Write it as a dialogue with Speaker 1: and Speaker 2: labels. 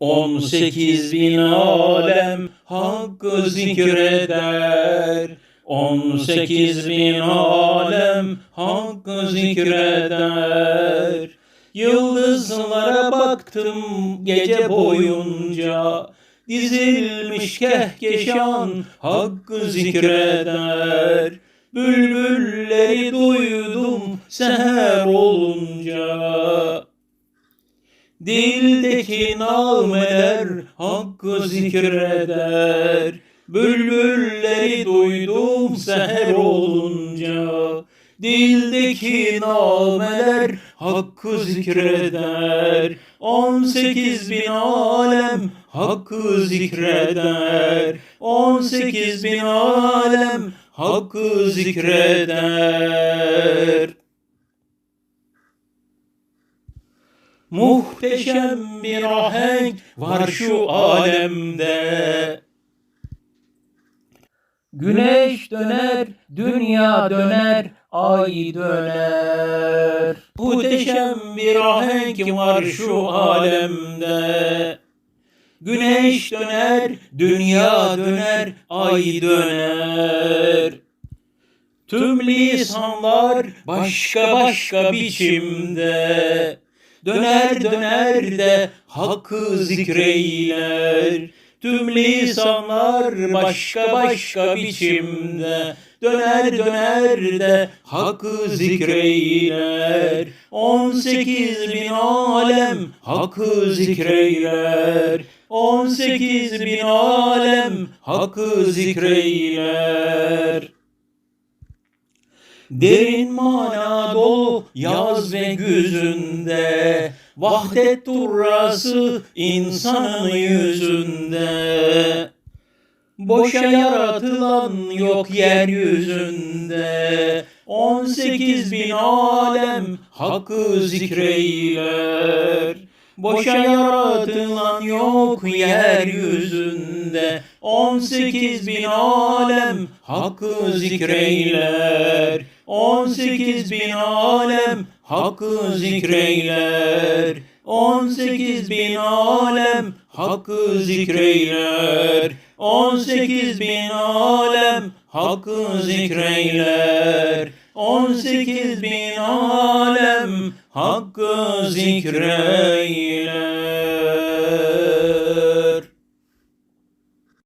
Speaker 1: On sekiz bin alem hakkı zikreder. On sekiz bin alem hakkı zikreder. Yıldızlara baktım gece boyunca. Dizilmiş kehkeşan hakkı zikreder. Bülbülleri duydum seher olunca. Dildeki nağmeler hakkı zikreder. Bülbülleri duydum seher olunca. Dildeki nağmeler hakkı zikreder. On sekiz bin alem hakkı zikreder. On sekiz bin alem hakkı zikreder. Muhteşem bir ahenk var şu alemde.
Speaker 2: Güneş döner, dünya döner, ay döner.
Speaker 1: Muhteşem bir ahenk var şu alemde. Güneş döner, dünya döner, ay döner. Tüm lisanlar başka başka biçimde Döner döner de hakkı zikreyler Tüm lisanlar başka başka biçimde. Döner döner de hakkı zikreyler On sekiz bin alem hakkı zikreyler On sekiz bin alem hakkı zikreyler Derin mana dolu yaz ve güzünde Vahdet durrası insanın yüzünde. Boşa yaratılan yok yeryüzünde. On sekiz bin alem hakkı zikreyler Boşa yaratılan yok yeryüzünde. On sekiz bin alem hakkı zikreyler. On sekiz bin alem hakkı zikreyler. On sekiz bin alem hakkı zikreyler. On sekiz bin alem hakkı zikreyler. On sekiz bin alem hakkı zikreyler